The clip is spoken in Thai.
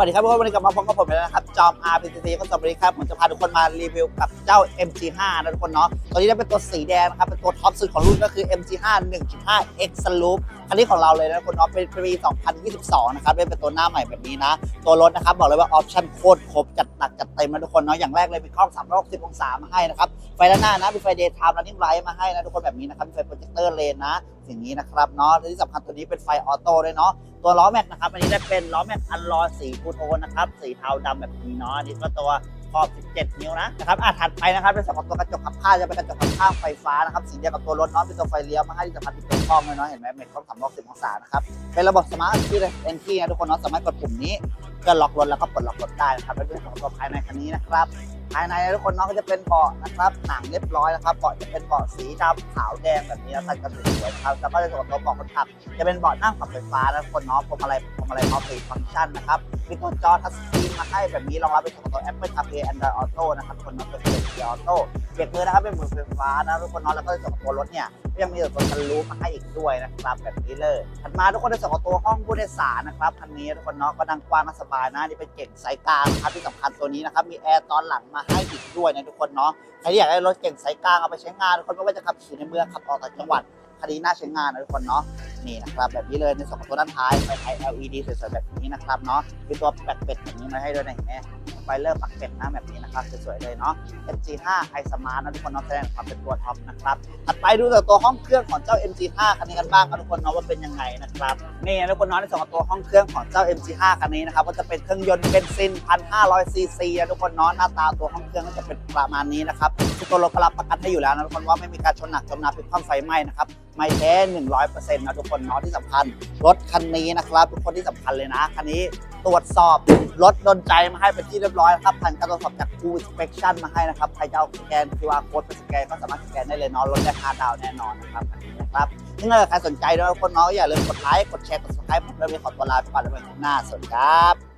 วัสดีครับทุกคนวันนี้กลับมาพบกับผมแล้วนะครับ จอม RPCC ก็สวัสดีครับผมจะพาทุกคนมารีวิวกับเจ้า MG5 นะทุกคนเนาะตัวนี้ได้เป็นตัวสีแดงนะครับ เป็นตัวท็อปสุดของรุ่นก็คือ MG5 1.5 X Loop คันนี้ของเราเลยนะทุกคนเนาะเป็นปี 2022 นะครับเป็นตัวหน้าใหม่แบบนี้นะ ตัวรถนะครับบอกเลยว่าออปชั่นโคตรครบจัดหนักจัดเต็มนะทุกคนเนาะอย่างแรกเลยมีกล้อง 360 องศามาให้นะครับ ไฟด้านหน้านะมีไฟเดย์ไทม์และนิ่งไลท์มาให้นะทุกคนแบบนี้นะครับมีไฟโปรเจคเตอร์เลนนะอย่างนี้นะครับเนาะและที่สำคัญตัวนี้เป็นไฟออโต้ด้วยเนาะตัวล้อแม็กนะครับอันนี้ได้เป็นล้อแม็กอันลอสีฟูโทนนะครับสีเทาดำแบบนี้เนาะอันนี้ก็ตัว ขอบ 17 นิ้วนะนะครับอะถัดไปนะครับเป็นสำหรับตัวกระจกขับข้างจะเป็นกระจกขับข้างไฟฟ้านะครับสีเดียวกับตัวรถเนาะเป็นตัวไฟเลี้ยวมาให้ที่สำคัญเป็นตัวกล้องเลยเนาะเห็นไหมเป็นกล้อง360องศานะครับเป็นระบบสมาร์ทคีย์เลยเอ็นคีย์นะทุกคนเนาะสามารถกดปุ่มนี้เพื่อล็อกรถแล้วก็ปลดล็อกรถได้นะครับและด้วยของตัวภายในคันนี้นะครับภายในทุกคนเนาะก็จะเป็นเบาะนะครับหนังเรียบร้อยนะครับเบาะจะเป็นเบาะสีดำขาวแดงแบบนี้นะครับกันสวยครับแล้วก็ในส่วนของตัวเบาะคนขับ จะเป็นเบาะนั่งปรับไฟฟ้านะทุกคนเนาะพวงมาลัยพวงมาลัยมัลติฟังก์ชันนะครับ มีตัวจอทัชสกรีนมาให้แบบนี้รองรับเป็นส่วนของตัว Apple CarPlay Android Auto นะครับคนนาะเป็นเกียร์ออโต้เบรกมือนะครับเป็นมือไฟฟ้านะทุกคนเนาะแล้วก็ในส่วนของตัวรถเนี่ยยังมีตัวซันรูมาให้อีกด้วยนะครับแบบนี้เลยถัดมาทุกคนในส่วนของตัวห้องผู้โดยสารนะครับคันนี้ทุกคนเนาะก็ดังกว้างและสบายนะนี่เป็นเก่งไซส์กลางนะครับที่สำคัญตัวนี้นะครับมีแอร์ตอนหลังมาให้อีกด้วยนะทุกคนเนาะใครที่อยากได้รถเก่งไซส์กลางเอาไปใช้งานทุกคนไม่ว่าจะขับขี่ในเมืองขับออกต่างจังหวัดคันนี้น่าใช้งานนะทุกคนเนาะ นี่นะครับแบบนี้เลยในส่วนของตัวด้านท้ายไฟไทย LED สวยๆแบบนี้นะครับเนาะมีตัวแปดเป็ดแบบนี้มาให้ด้วยนะเห็นไหมไฟเลอร์ปักเป็ดนะแบบนี้นะครับสวยๆเลยเนาะ MG5 i Smart นะทุกคนเนาะแสดงความเป็นตัวท็อปนะครับถัดไปดูจากตัวห้องเครื่องของเจ้า MG5 คันนี้กันบ้างครับทุกคนเนาะว่าเป็นยังไงนะครับนี่นะทุกคนเนาะในส่วนของตัวห้องเครื่องของเจ้า MG5 คันนี้นะครับก็จะเป็นเครื่องยนต์เบนซิน 1,500 ซีซีนะทุกคนเนาะหน้าตาตัวห้องเครื่องก็จะเป็นประมาณนี้นะครับทุกตัวรถก็รับประกันให้อยู่แล้วนะทุกคนว่าไม่มีการชนหนักจมน้ำเป็นความไฟไหม้นะครับไม่แท้100%นะทุกคนเนาะที่สำคัญ รถคันนี้นะครับ ทุกคนที่สำคัญเลยนะ คันนี้ตรวจสอบรถโดนใจมาให้เป็นที่เรียบร้อยนะครับผ่านการตรวจสอบจาก Full Inspection มาให้นะครับ ใครจะเอาสแกน QR code ไปสแกนก็สามารถสแกนได้เลยเนาะรถได้ค่าดาวแน่นอนนะครับคันนี้นะครับถ้าใครสนใจด้วยทุกคนเนาะก็อย่าลืมกดไลค์กดแชร์กด subscribe ผมเริ่มมีขอตัวลาไปก่อนแล้วไว้คลิปหน้าสวัสดีครับ